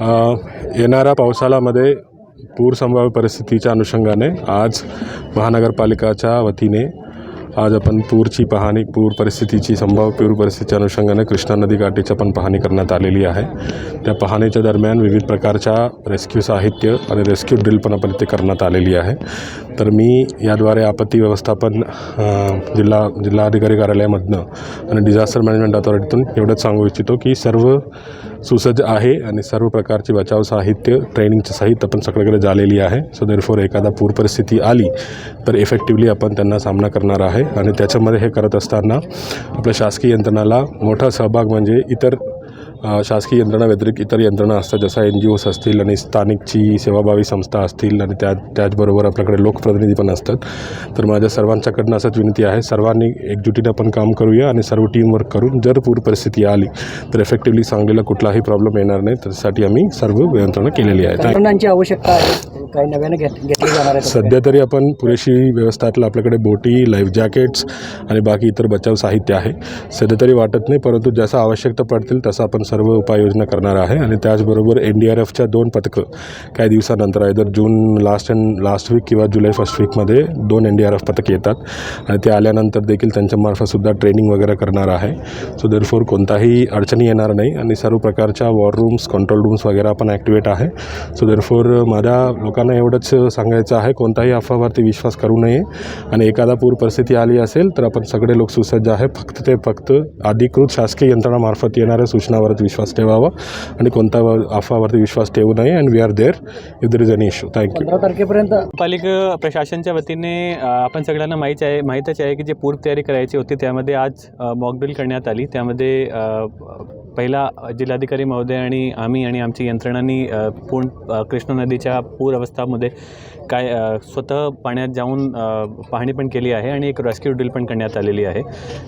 येणाऱ्या पावसाळ्यामध्ये पूर संभाव्य परिस्थितीच्या अनुषंगाने आज महानगरपालिकाच्या वतीने आज आपण पूरची पाहणी पूर परिस्थितीची संभाव्य पूर परिस्थितीच्या अनुषंगाने कृष्णा नदी काठीची पण पाहणी करण्यात आलेली आहे. त्या पाहणीच्या दरम्यान विविध प्रकारच्या रेस्क्यू साहित्य आणि रेस्क्यू ड्रिल पण आपण इथे करण्यात आलेली आहे. तर मी याद्वारे आपत्ती व्यवस्थापन जिल्हा जिल्हाधिकारी कार्यालयामधनं आणि डिझास्टर मॅनेजमेंट अथॉरिटीतून एवढंच सांगू इच्छितो की सर्व सुसज्ज आहे आणि सर्व प्रकारचे बचाव साहित्य ट्रेनिंगचं साहित्य आपण सगळीकडे झालेली आहे. सो देरफोर एखादा पूर परिस्थिती आली तर इफेक्टिवली आपण त्यांना सामना करणार आहे. आणि त्याच्यामध्ये हे करत असताना आपल्या शासकीय यंत्रणाला मोठा सहभाग म्हणजे इतर शासकीय यंत्रणा व्यतिरिक्त इतर यंत्रणा असतात जसं एन जी ओस असतील आणि स्थानिकची सेवाभावी संस्था असतील आणि त्या त्याचबरोबर आपल्याकडे लोकप्रतिनिधी पण असतात. तर माझ्या सर्वांच्याकडनं असंच विनंती आहे सर्वांनी एकजुटीने आपण काम करूया आणि सर्व टीमवर्क करून जर पूर परिस्थिती आली तर इफेक्टिवली सांगलीला कुठलाही प्रॉब्लेम येणार नाही त्यासाठी आम्ही सर्व यंत्रणा केलेली आहे. आवश्यकता आहे. काही नव्याने घेत घेतले जाणार आहे सध्या तरी आपण पुरेशी व्यवस्थातलं आपल्याकडे बोटी लाईफ जॅकेट्स आणि बाकी इतर बचाव साहित्य आहे. सध्या तरी वाटत नाही परंतु जसं आवश्यकता पडतील तसं आपण सर्व उपाययोजना करणार आहे. आणि त्याचबरोबर एन डी आर एफच्या दोन पथकं काही दिवसानंतर आहे तर June last and last week किंवा जुलै फर्स्ट वीकमध्ये दोन एन डी आर एफ पथक येतात. आणि ते आल्यानंतर देखील त्यांच्यामार्फतसुद्धा ट्रेनिंग वगैरे करणार आहे. सो देरफोर कोणताही अडचणी येणार नाही. आणि सर्व प्रकारच्या वॉर रूम्स कंट्रोल रूम्स वगैरे आपण ॲक्टिवेट आहे. सो देरफोर माझ्या लोकांना एवढंच सांगायचं आहे कोणताही अफवावरती विश्वास करू नये. आणि एखादा पूर परिस्थिती आली असेल तर आपण सगळे लोक सुसज्ज आहे. फक्त ते फक्त अधिकृत शासकीय यंत्रणामार्फत येणाऱ्या सूचनावरती विश्वास ठेवावा. आणि कोणता अफवावरती विश्वास ठेवू नये. And we are there if there is any issue thank you पंधरा तारखेपर्यंत. पालिका प्रशासनच्या वतीने अ, आपण सगळ्यांना माहीत आहे माहीतच आहे की जे पूर्व तयारी करायची होती त्यामध्ये आज मॉकड्रिल करण्यात आली. त्यामध्ये अ, पहिला जिल्हाधिकारी महोदय आणि आम्ही आणि आमची यंत्रणांनी अ, पूर्ण अ, कृष्णा नदीच्या पूर अवस्थामध्ये काय स्वतः पाण्यात जाऊन पाहणी पण केली आहे आणि एक रेस्क्यू ड्रिल पण करण्यात आलेली आहे.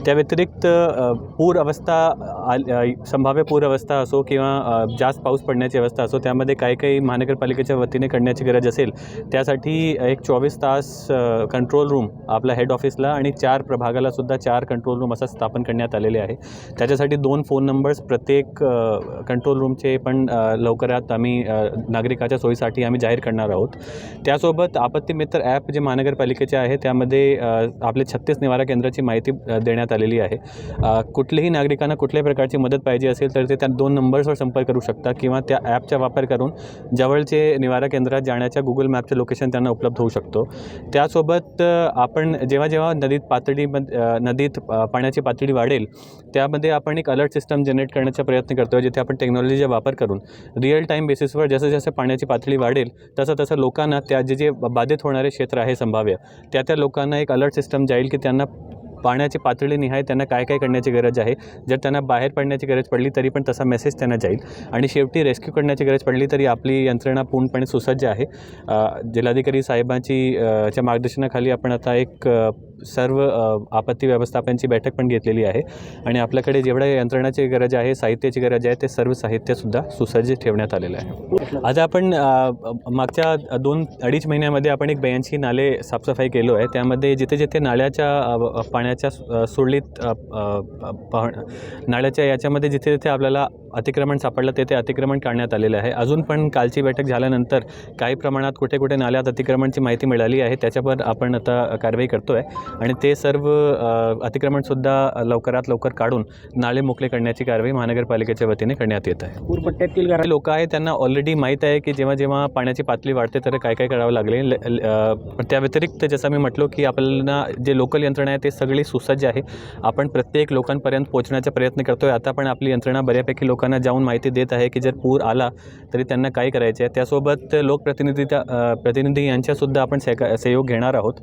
त्या व्यतिरिक्त पूर अवस्था संभाव्य पूर अवस्था असो किंवा जास्त पाऊस पडण्याची अवस्था असो त्यामध्ये काही काही महानगरपालिकेच्या वतीने करण्याची गरज असेल त्यासाठी एक चोवीस तास कंट्रोल रूम आपल्या हेड ऑफिसला आणि चार प्रभागाला सुद्धा चार कंट्रोल रूम असं स्थापन करण्यात आलेले आहे. त्याच्यासाठी दोन फोन नंबर्स प्रत्येक कंट्रोल रूमचे पण लवकरात आम्ही नागरिकाच्या सोयीसाठी आम्ही जाहीर करणार आहोत. त्यासोबत आपत्ती मित्र ॲप जे महानगरपालिकेचे आहे त्यामध्ये आपले छत्तीस निवारा केंद्राची माहिती देण्यात आलेली आहे. कुठलीही कुठल्याही नागरिकांना कुठल्याही प्रकारची मदत पाहिजे असेल तर ते त्या दोन नंबर्सवर संपर्क करू शकता किंवा त्या ॲपचा वापर करून जवळचे निवारा केंद्रात जाण्याच्या गुगल मॅपचे लोकेशन त्यांना उपलब्ध होऊ शकतो. त्यासोबत आपण जेव्हा जेव्हा नदीत पातळी नदीत पाण्याची पातळी वाढेल त्यामध्ये आपण एक अलर्ट सिस्टम जनरेट करण्याचा प्रयत्न करतो जिथे आपण टेक्नॉलॉजीचा वापर करून रिअल टाईम बेसिसवर जसं जसं पाण्याची पातळी वाढेल तसं तसं लोकांना त्या जे जे बाधित होणारे क्षेत्र आहे संभाव्य त्या त्या लोकांना एक अलर्ट सिस्टम जाईल की त्यांना पाण्याची पातळी निहाय त्यांना काय काय करण्याची गरज आहे. जर त्यांना बाहेर पडण्याची गरज पडली तरी पण तसा मेसेज त्यांना जाईल. आणि शेवटी रेस्क्यू करण्याची गरज पडली तरी आपली यंत्रणा पूर्णपणे सुसज्ज आहे. जिल्हाधिकारी साहेबांची च्या मार्गदर्शनाखाली आपण आता एक सर्व आपत्ती व्यवस्थापनची बैठक पण घेतलेली आहे. आणि आपल्याकडे जेवढ्या यंत्रणाची गरज आहे साहित्याची गरज आहे ते सर्व साहित्यसुद्धा सुसज्ज ठेवण्यात आलेलं आहे. आज आपण मागच्या दोन अडीच महिन्यामध्ये आपण एक ब्याऐंशी नाले साफसफाई केलो आहे. त्यामध्ये जिथे जिथे नाल्याच्या पाण्याच्या सुरळीत पाह नाल्याच्या याच्यामध्ये जिथे जिथे आपल्याला अतिक्रमण सापडलं तेथे अतिक्रमण काढण्यात आलेलं आहे. अजून पण कालची बैठक झाल्यानंतर काही प्रमाणात कुठे कुठे नाल्यात अतिक्रमणची माहिती मिळाली आहे त्याच्यावर आपण आता कारवाई करतो आहे आणि ते सर्व अतिक्रमणसुद्धा लवकरात लवकर काढून नाले मोकळे करण्याची कारवाई महानगरपालिकेच्या वतीने करण्यात येत आहे. पूरपट्ट्यातील घरा लोक आहेत त्यांना ऑलरेडी माहीत आहे की जेव्हा जेव्हा पाण्याची पातळी वाढते तर काय काय करावं लागेल. त्या व्यतिरिक्त जसं मी म्हटलो की आपल्याला जे लोकल यंत्रणा आहे ते सगळी सुसज्ज आहे. आपण प्रत्येक लोकांपर्यंत पोहोचण्याचा प्रयत्न करतो आहे आता पण आपली यंत्रणा बऱ्यापैकी लोकांना जाऊन माहिती देत आहे की जर पूर आला तरी त्यांना काय करायचे आहे त्यासोबत लोकप्रतिनिधी त्या प्रतिनिधी यांच्यासुद्धा आपण सहका सहयोग घेणार आहोत.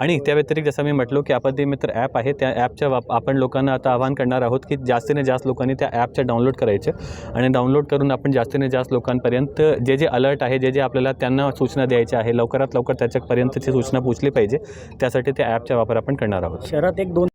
आणि त्या व्यतिरिक्त जसं मी म्हटलो की आपत्ती मित्र ॲप आहे. त्या ॲपच्या वाप आपण लोकांना आता आवाहन करणार आहोत की जास्तीने जास्त लोकांनी त्या ॲपच्या डाउनलोड करायचे आणि डाउनलोड करून आपण जास्तीने जास्त लोकांपर्यंत जे जे अलर्ट आहे जे जे आपल्याला त्यांना सूचना द्यायच्या आहे लवकरात लवकर त्याच्यापर्यंतची सूचना पोचली पाहिजे त्यासाठी त्या ॲपचा वापर आपण करणार आहोत. शहरात एक दोन